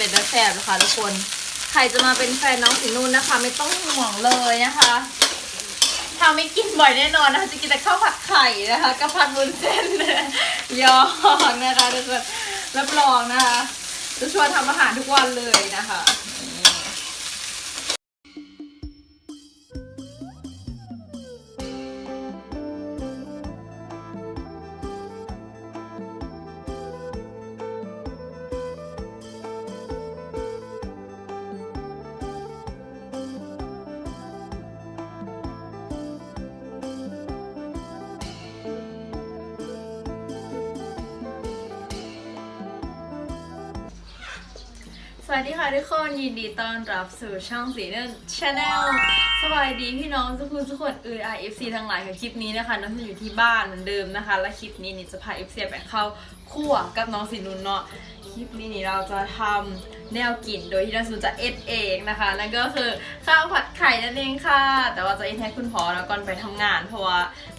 เป็นแสบนะคะทุกคนใครจะมาเป็นแฟนน้องสีนุ่นนะคะ ไม่ต้องห่วงเลยนะคะถ้าไม่กินบ่อยแน่นอนนะคะจะกินแต่ข้าวผัดไข่นะคะกับผัดวุ้นเส้นยอกนะคะทุกคนรับรองนะคะจะชวนทำอาหารทุกวันเลยนะคะ วัสดีค่ะทุกคนยินดีต้อนรับสู่ช่องสีเนินชาแนลสวัสดีพี่น้องทุกคนทุกคนเออไอเอฟซีทั้งหลายค่ะคลิปนี้นะคะน้องจะอยู่ที่บ้านเหมือนเดิมนะคะ และคลิปนี้นี่จะพาเอฟซีไปเข้าคั่วกับน้องสีนุนเนาะคลิปนี้นี่เราจะทำแนวกินโดยที่เราสูจะเอ็ดเองนะคะนั่นก็คือข้าวผัดไข่นั่นเองค่ะ แต่ว่าจะเอ็ดให้คุณพ่อแล้วก่อนไปทำงาน เพราะว่า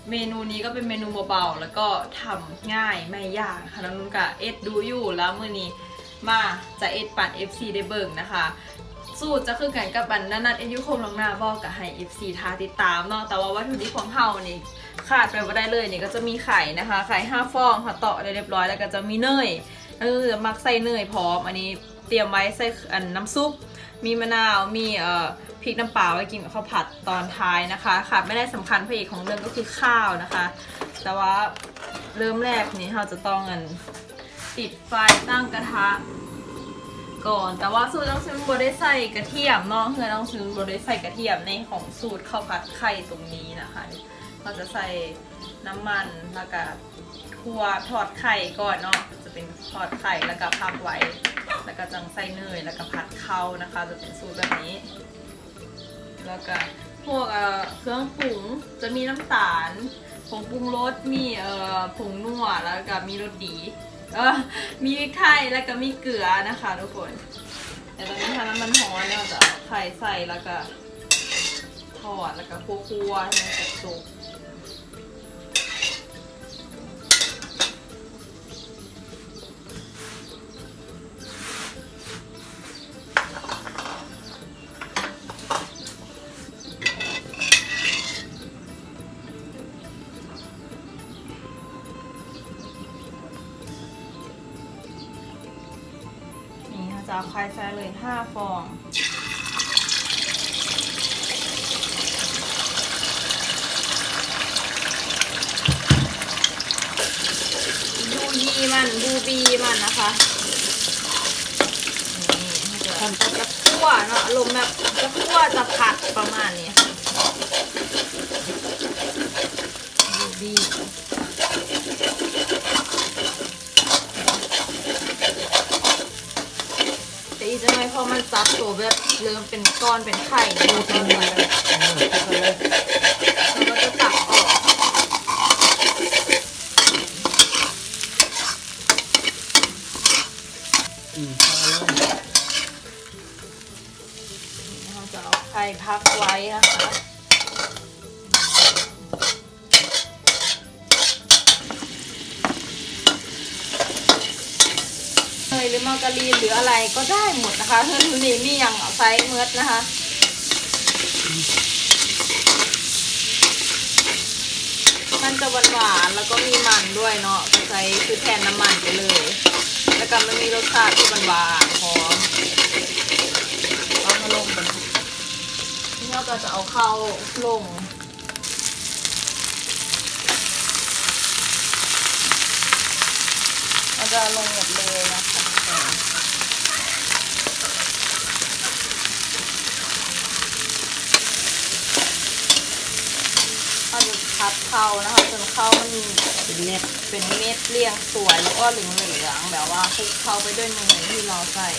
เมนูนี้ก็เป็นเมนูเบาๆแล้วก็ทำง่ายไม่ยากค่ะน้องนุ่นกะเอ็ดดูอยู่แล้วมือนี้ มาจะเอ็ดปัด FC ได้เบิ่งนะคะสูตรจะคือกันกับบันนันนัดอ็นยุคมลงหน้าบอกกับให้ FC ทาติดตามเนาะแต่ว่าวัตถุดิบของเฮานี่ขาดไปไม่ได้เลยนี่ก็จะมีไข่นะคะ ไข่5ฟองค่ะเตาะได้เรียบร้อยแล้วก็จะมีเนยแล้วก็จะมักใส่เนยพร้อม อันนี้เตรียมไว้ใส่อันน้ำซุป มีมะนาวมีเอ่อพริกน้ำปลาไว้กินกับข้าวผัดตอนท้ายนะคะขาดไม่ได้สำคัญพระเอกของเรื่องก็คือข้าวนะคะ แต่ว่าเริ่มแรกนี่เราจะต้องอัน ติดไฟตั้งกระทะ ก่อน แต่ว่าสูตรต้องซื้อบได้ใส่กระเทียมเนาะคือต้องซื้อบได้ใส่กระเทียมในของสูตรข้าวผัดไข่ตรงนี้นะคะ เราจะใส่น้ำมันแล้วก็ทั่วทอดไข่ก่อนเนาะจะเป็นทอดไข่แล้วก็พักไว้ แล้วก็จังใส่เนยแล้วก็ผัดเข้านะคะ จะเป็นสูตรแบบนี้ แล้วก็พวกเครื่องปรุงจะมีน้ำตาลผงปรุงรสมีผงนัวแล้วก็มีรสดี มีพริกไทยแล้วก็มีเกลือนะคะทุกคนแต่ตอนนี้ถ้าน้ำมันหอมเนี่ยจะเอาไข่ใส่แล้วก็ทอดแล้วก็คั่วๆให้มันสุกาจะเอาไข่ใส่เลยห้าฟอง บูยีมันบูบีมันนะคะนี่จะจะคั่วเนาะลมแบบจะคั่วจะผัดประมาณนี้ค่ะบูบี แต่อีกจะไม่พอมันซับ ตัวแบบเริ่มเป็นก้อนเป็นไข่ดูเป็นเลยแล้วก็จะตักออกอืมเอาเลยเราจะเอาไข่พักไว้นะคะ เนยหรือมาการีนหรืออะไรก็ได้หมดนะคะเพื่อนนี่มีอย่างไซส์เมิร์ดนะคะมันจะหวานหวานแล้วก็มีมันด้วยเนาะใช้คือแทนน้ำมันไปเลย แล้วก็มันมีรสชาติที่หวานหวานๆหอมเอามาลงกันที่เราก็จะเอาเข้าลงเราจะลงหมดเลยนะคะเราจะพัดเข้านะคะจนเข้ามันเป็นเม็ดเป็นเม็ดเรียงสวยแล้วก็เหลืองๆแบบว่าคลุกเข้าไปด้วยเนยที่เราใส่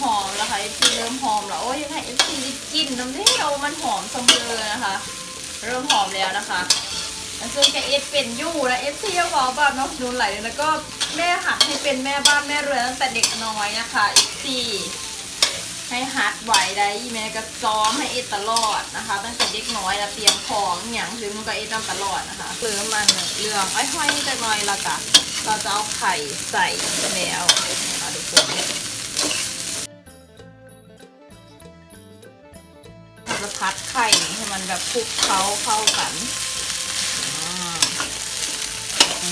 หอมแล้วค่ะเอฟซีเริ่มหอมแล้วโอ้ยยังไงเอฟซีด้กลินน้ำเที่ยวมันหอมสมเลยนะคะ เริ่มหอมแล้วนะคะแล้วซึ่งแกเอฟเป็นยู่แล้วเอฟซียังบอกแบบน้องนูนไหลแล้วก็แม่หัดให้เป็นแม่บ้านแม่เรือนตั้งแต่เด็กน้อยนะคะเอฟซี หัดไว้ได้แม่ก็ซ้อมให้เอตลอดนะคะ ตั้งแต่เด็กน้อยแล้วเตรียมของอย่างคือมันก็เอ็ดนตลอดนะคะหรือมันเหลืองไอ้ห้อยจักหน่อยละกะเราจะเอาไข่ใส่แล้วนะคะทุกคนเราจะพัดไข่ให้มันแบบคลุกเคล้าเข้ากัน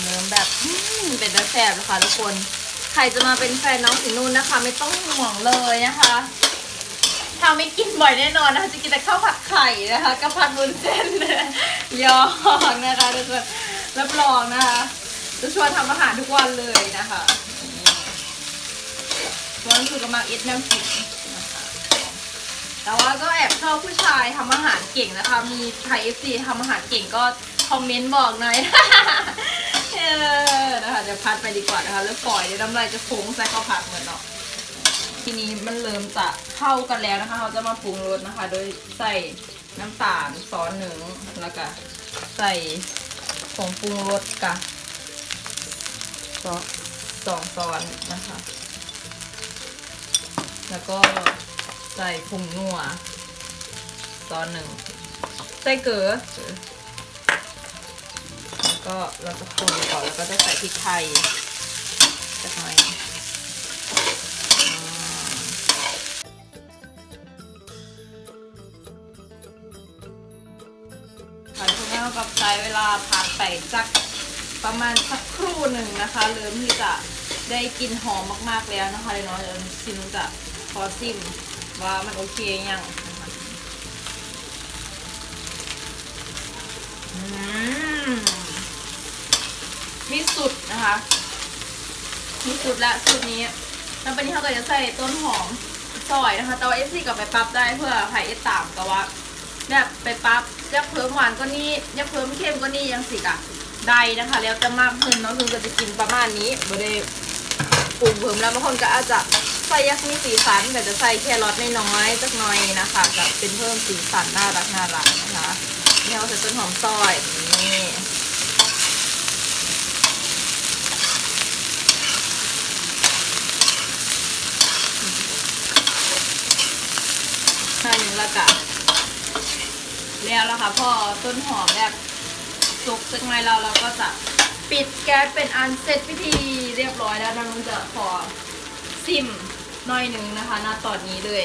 เริ่มแบบเป็นแซ่บนะคะทุกคนใครจะมาเป็นแฟนน้องสีนุ่นนะคะ ไม่ต้องห่วงเลยนะคะ ถ้าไม่กินบ่อยแน่นอนนะคะจะกินแต่ข้าวผัดไข่นะคะกับผัดวุ้นเส้นยอกนะคะทุกคนรับรองนะคะจะชวนทำอาหารทุกวันเลยนะคะวันคือกำลังอ็ดแนวกินนะคะแต่ว่าก็แอบชอบผู้ชายทำอาหารเก่งนะคะ มีใครเอฟซีทำอาหารเก่งก็คอมเมนต์บอกหน่อยเออนะคะเดี๋ยวพัดไปดีกว่านะคะแล้วปล่อยเดี๋ยวน้ำลายจะฟุ้งใส่ข้าวผัดเหมือนเนาะ ทีนี้มันเริ่มจะเข้ากันแล้วนะคะ เราจะมาปรุงรสนะคะ โดยใส่น้ำตาลซอสหนึ่งแล้วก็ใส่ผงปรุงรสกะซอสสองซอนนะคะ แล้วก็ใส่ผงนัวซอนหนึ่งใส่เกลือแล้วก็เราจะคนก่อนแล้วก็จะใส่พริกไทยสักหน่อยากับใช้เวลาพักไปสักประมาณสักครู่หนึ่งนะคะ เริ่มที่จะได้กลิ่นหอมมากๆแล้วนะคะเดี๋ยวน้องจะซิมจะขอซิมว่ามันโอเคยังนะคะอืมที่สุดนะคะที่สุดละสูตรนี้แล้ววันนี้เขาก็จะใส่ต้นหอมซอยนะคะ แต่ว่าเอซี่กับไปปรับได้เพื่อไผ่เอสตามก็ว่า แบบไปปั๊บยากเพิ่มหวานก็นี่ยากเพิ่มเค็มก็นี่ยังสิกะได้นะคะ แล้วจะมากขึ้นเนาะคือก็จะกินประมาณนี้บ่ได้ปรุงเพิ่มแล้วบางคนก็อาจจะใส่ยักษ์มีสีสันแต่จะใส่แครอทน้อยๆสักหน่อยนะคะจะเป็นเพิ่มสีสันน่ารักน่ารักนะคะนี่เราใส่ต้นหอมซอยนี่ห้าหนึ่งละกะ แล้วล่ะค่ะพอต้นหอมแบบสุกสักหน่อยเราเราก็จะปิดแก๊สเป็นอันเสร็จพิธีเรียบร้อยแล้วน้องจะขอซิมหน่อยหนึ่งนะคะณตอนนี้เลย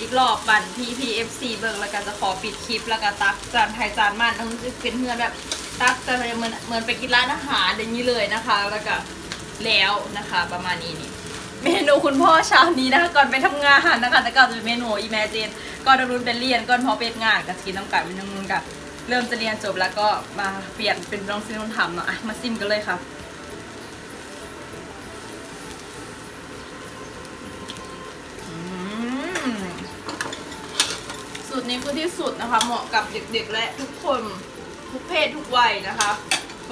อีกรอบปั่น PPFC เบิร์แล้วก็จะขอปิดคลิปแล้วก็ตักจานไทยจานมันน้องจะเป็นเพื่อนแบบตักจานเหมือนเหมือนไปกินร้านอาหารอย่างนี้เลยนะคะ แล้วก็แล้วนะคะ ประมาณนี้นี่ เมนูคุณพ่อเช้านี้นะคะก่อนไปทำงานนะคะแต่ก่อนจะเป็นเมนูอีแมจินก่อนรุ่นเป็นเรียนก่อนพอเป็นงานกับกินน้ำกัดเป็นนุ่นกับเริ่มจะเรียนจบแล้วก็มาเปลี่ยนเป็นลองซินุ่ทำเนาะอะมาซิมกันเลยค่ะอืมสูตรนี้คือที่สุดนะคะ เหมาะกับเด็กๆและทุกคนทุกเพศทุกวัยนะคะ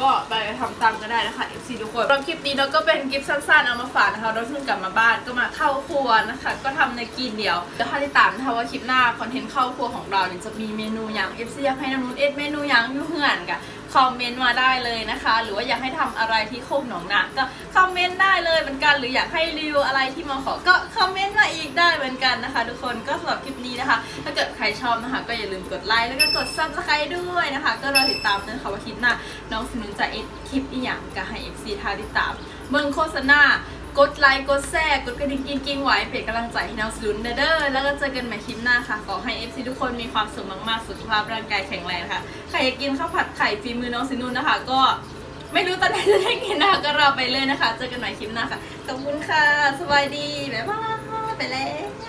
ก็ไปทำตามก็ได้นะคะ FC ทุกคนสำหรับคลิปนี้เราก็เป็นคลิปสั้นๆเอามาฝากนะคะ เราเพิ่งกลับมาบ้านก็มาเข้าครัวนะคะ ก็ทำในกินเดียวจะถ้าติดตามนะคะว่าคลิปหน้าคอนเทนต์เข้าครัวของเราเนี่ยจะมีเมนูอย่าง FC อยากให้น้ำนุ่นเอ็ดเมนูอย่างอยุ่เหือนกัน คอมเมนต์มาได้เลยนะคะ หรือว่าอยากให้ทำอะไรที่โคกหนองนาก็คอมเมนต์ได้เลยเหมือนกัน หรืออยากให้รีวิวอะไรที่มาขอก็คอมเมนต์มาอีกได้เหมือนกันนะคะ ทุกคนก็สำหรับคลิปนี้นะคะ ถ้าเกิดใครชอบนะคะ ก็อย่าลืมกดไลค์แล้วก็กดซับสไครต์ด้วยนะคะ ก็รอติดตามนะคะว่าคลิปหน้าน้องสนุนจะเอ็ดคลิปอีหยังก็ให้ FC ทาติดตามเมืองโฆษณา กดไลค์กดแชร์กดกระดิ่งกินกิ้งไว้เป็นกำลังใจให้น้องสุนเด้อๆแล้วก็เจอกันใหม่คลิปหน้าค่ะ ขอให้ FC ทุกคนมีความสุขมากๆ สุขภาพร่างกายแข็งแรงค่ะ ใครอยากกินข้าวผัดไข่ฝีมือน้องสนุนนะคะ ก็ไม่รู้ตอนไหนจะได้กินนะคะก็รอไปเลยนะคะ เจอกันใหม่คลิปหน้าค่ะ ขอบคุณค่ะ สวัสดี บ๊ายบาย ไปแล้ว